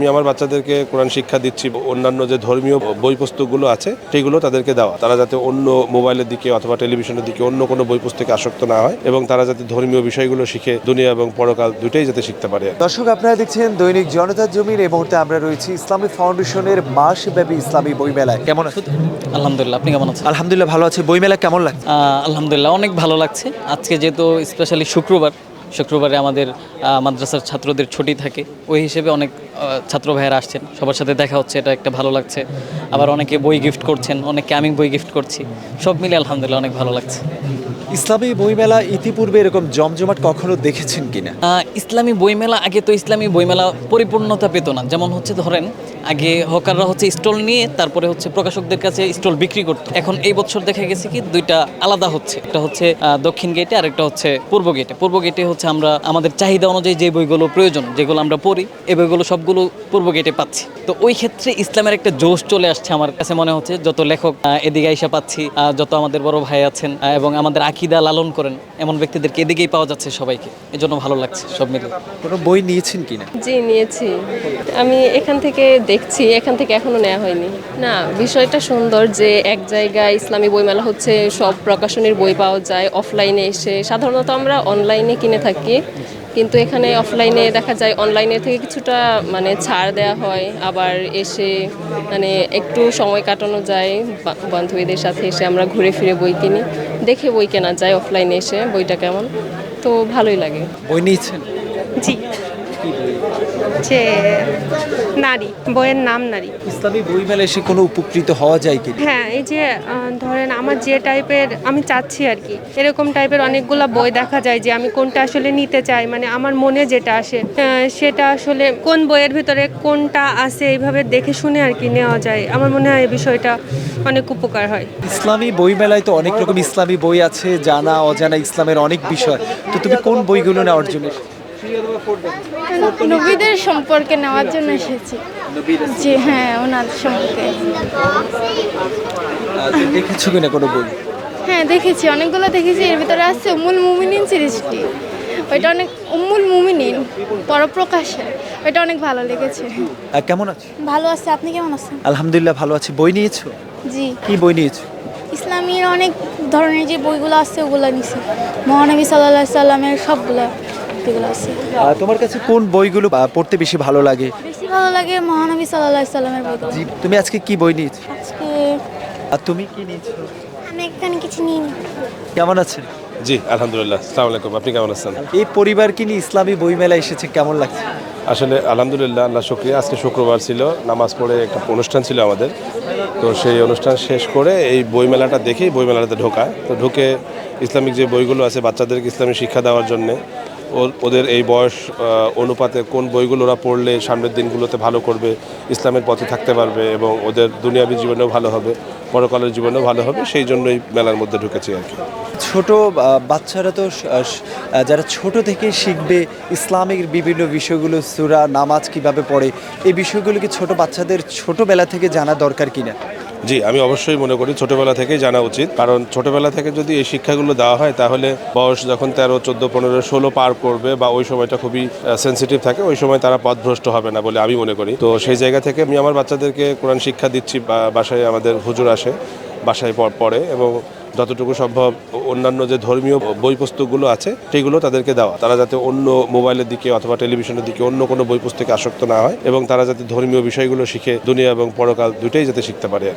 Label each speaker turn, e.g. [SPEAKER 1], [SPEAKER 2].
[SPEAKER 1] আমি আমার বাচ্চাদেরকে কোরআন শিক্ষা দিচ্ছি অন্যান্য যে ধর্মীয় বই পুস্তকগুলো আছে সেগুলো তাদেরকে দেওয়া। তারা যাতে অন্য মোবাইলের দিকে অথবা টেলিভিশনের দিকে অন্য কোনো বই পুস্তকে আসক্ত না হয় এবং তারা যাতে ধর্মীয় বিষয়গুলো শিখে দুনিয়া এবং পরকাল দুটাই যাতে শিখতে পারে।
[SPEAKER 2] দর্শক আপনারা দেখছেন দৈনিক জনতার জমির এই মুহূর্তে আমরা রয়েছি ইসলামী ফাউন্ডেশনের মাসব্যাপী ইসলামী বইমেলায়। কেমন আছেন?
[SPEAKER 3] আলহামদুলিল্লাহ আপনি কেমন আছেন?
[SPEAKER 2] আলহামদুলিল্লাহ ভালো আছে। বইমেলা কেমন লাগছে?
[SPEAKER 3] আলহামদুলিল্লাহ অনেক ভালো লাগছে। আজকে যেহেতু স্পেশালি শুক্রবার শুক্রবারে আমাদের মাদ্রাসার ছাত্রদের ছুটি থাকে। ওই হিসেবে অনেক ছাত্র ভাইয়েরা আসছেন। সবার সাথে দেখা হচ্ছে, এটা একটা ভালো লাগছে। আবার অনেকে বই গিফট করছেন অনেকে আমি বই গিফট করছি। সব মিলে আলহামদুলিল্লাহ অনেক ভালো লাগছে।
[SPEAKER 2] ইসলামী বইমেলা ইতিপূর্বে এরকম জমজমাট কখনো দেখেছেন কিনা?
[SPEAKER 3] ইসলামী বইমেলা আগে তো ইসলামী বইমেলা পরিপূর্ণতা পেত না। যেমন হচ্ছে ধরেন, আগে হকাররা হচ্ছে স্টল নিয়ে, তারপরে হচ্ছে প্রকাশকদের কাছে স্টল বিক্রি করতো। এখন এই বছর দেখা গেছে কি, দুইটা আলাদা হচ্ছে। একটা হচ্ছে দক্ষিণ গেটে আর একটা হচ্ছে পূর্ব গেটে। পূর্ব গেটে হচ্ছে আমরা, আমাদের চাহিদা অনুযায়ী যে বইগুলো প্রয়োজন, যেগুলো আমরা পড়ি এই বইগুলো সবগুলো পূর্ব গেটে পাচ্ছি। তো ওই ক্ষেত্রে ইসলামের একটা জোশ চলে আসছে আমার কাছে মনে হচ্ছে। যত লেখক এদিকে আইসা পাচ্ছি যত আমাদের বড় ভাই আছেন এবং আমাদের আকিদা লালন করেন এমন ব্যক্তিদেরকে এদিকেই পাওয়া যাচ্ছে সবাইকে। এজন্য ভালো লাগছে সব মিলে।
[SPEAKER 2] কোনো বই নিয়েছেন কিনা?
[SPEAKER 4] জি নিয়েছি। আমি এখান থেকে দেখছি এখান থেকে এখনও নেওয়া হয়নি। না বিষয়টা সুন্দর যে এক জায়গায় ইসলামী বইমেলা হচ্ছে সব প্রকাশনীর বই পাওয়া যায় অফলাইনে এসে। সাধারণত আমরা অনলাইনে কিনে থাকি কিন্তু এখানে অফলাইনে দেখা যায় অনলাইনে থেকে কিছুটা মানে ছাড় দেওয়া হয়। আবার এসে মানে একটু সময় কাটানো যায় বান্ধবীদের সাথে এসে আমরা ঘুরে ফিরে বই কিনি দেখে বই কেনা যায় অফলাইনে এসে বইটা কেমন? তো ভালোই লাগে।
[SPEAKER 2] বই নিয়েছেন?
[SPEAKER 5] জি। যে নারী বইয়ের নাম নারী।
[SPEAKER 2] ইসলামী বইমেলা এসে কোনো উপকৃত হওয়া যায় কি?
[SPEAKER 5] হ্যাঁ এই যে ধরেন আমার যে টাইপের আমি চাচ্ছি আর কি এরকম টাইপের অনেকগুলো বই দেখা যায় যে আমি কোনটা আসলে নিতে চাই মানে আমার মনে যেটা আসে সেটা আসলে কোন বইয়ের ভিতরে কোনটা আছে এইভাবে দেখে শুনে আর কি নেওয়া যায়। আমার মনে হয় এই বিষয়টা অনেক উপকার হয়।
[SPEAKER 2] ইসলামী বই মেলায় তো অনেক রকম ইসলামী বই আছে জানা অজানা ইসলামের অনেক বিষয়। তো তুমি কোন বইগুলো নেওয়ার জন্য?
[SPEAKER 6] নবীদের সম্পর্কে নেওয়ার জন্য এসেছি। জি হ্যাঁ ওনার সম্পর্কে।
[SPEAKER 2] তো দেখেছ কিনা কোনো বই?
[SPEAKER 6] হ্যাঁ দেখেছি অনেকগুলো দেখেছি। এর ভিতরে আছে উমুল মুমিনিন সিরিজটি। ওইটা অনেক উম্মুল মুমিনিন পরপ্রকাশে ওইটা অনেক ভালো লেগেছে।
[SPEAKER 2] কেমন আছো?
[SPEAKER 6] ভালো আছে আপনি কেমন আছেন?
[SPEAKER 2] আলহামদুলিল্লাহ ভালো আছি। বই নিয়েছো?
[SPEAKER 6] জি।
[SPEAKER 2] কি বই নিয়েছো?
[SPEAKER 6] ইসলামীর অনেক ধরনের যে বইগুলো আছে ওগুলো নিছি। মহানবী সাল্লাহ সাল্লামের সবগুলো। যেগুলো আছে।
[SPEAKER 2] তোমার কাছে কোন বইগুলো পড়তে বেশি ভালো লাগে?
[SPEAKER 6] বেশি ভালো লাগে মহানবী সাল্লাহ সাল্লামের বইগুলো।
[SPEAKER 2] জি তুমি আজকে কি বই নিয়েছো?
[SPEAKER 6] আজকে
[SPEAKER 2] আর তুমি কি নিয়েছো?
[SPEAKER 6] আমি এখানে কিছু নিইনি।
[SPEAKER 2] কেমন আছেন?
[SPEAKER 1] জি আলহামদুলিল্লাহ। সালাম আলাইকুম। আপনি কেমন আছেন?
[SPEAKER 2] এই পরিবারকে নিয়ে ইসলামী বইমেলা এসেছে কেমন লাগছে?
[SPEAKER 1] আসলে আলহামদুলিল্লাহ আল্লাহ শুক্রিয়া। আজকে শুক্রবার ছিল নামাজ পড়ে একটা অনুষ্ঠান ছিল আমাদের। তো সেই অনুষ্ঠান শেষ করে এই বইমেলাটা দেখেই বইমেলাটাতে ঢোকা তো ঢুকে ইসলামিক যে বইগুলো আছে বাচ্চাদেরকে ইসলামী শিক্ষা দেওয়ার জন্যে ওদের এই বয়স অনুপাতে কোন বইগুলো ওরা পড়লে সামনের দিনগুলোতে ভালো করবে, ইসলামের পথে থাকতে পারবে এবং ওদের দুনিয়াবী জীবনেও ভালো হবে, পরকালের জীবনেও ভালো হবে, সেই জন্যই মেলার মধ্যে ঢুকেছি আর কি।
[SPEAKER 2] ছোট বাচ্চারা তো যারা ছোট থেকে শিখবে ইসলামিক বিভিন্ন বিষয়গুলো, সুরা, নামাজ কীভাবে পড়ে, এই বিষয়গুলো কি ছোট বাচ্চাদের ছোটবেলা থেকে জানা দরকার কিনা?
[SPEAKER 1] জি, আমি অবশ্যই মনে করি ছোটবেলা থেকেই জানা উচিত। কারণ ছোটবেলা থেকে যদি এই শিক্ষাগুলো দেওয়া হয়, তাহলে বয়স যখন তেরো, চোদ্দ, পনেরো, ষোলো পার করবে বা ওই সময়টা খুবই সেন্সিটিভ থাকে, ওই সময় তারা পথভ্রষ্ট হবে না বলে আমি মনে করি। তো সেই জায়গা থেকে আমি আমার বাচ্চাদেরকে কোরআন শিক্ষা দিচ্ছি বাসায় আমাদের হুজুর আসে, বাসায় পড়ে এবং যতটুকু সম্ভব অন্যান্য যে ধর্মীয় বই পুস্তকগুলো আছে, সেগুলো তাদেরকে দেওয়া। তারা যাতে অন্য মোবাইলের দিকে অথবা টেলিভিশনের দিকে অন্য কোনো বই পুস্তকে আসক্ত না হয় এবং তারা যাতে ধর্মীয় বিষয়গুলো শিখে, দুনিয়া এবং পরকাল দুটাই যাতে শিখতে পারে।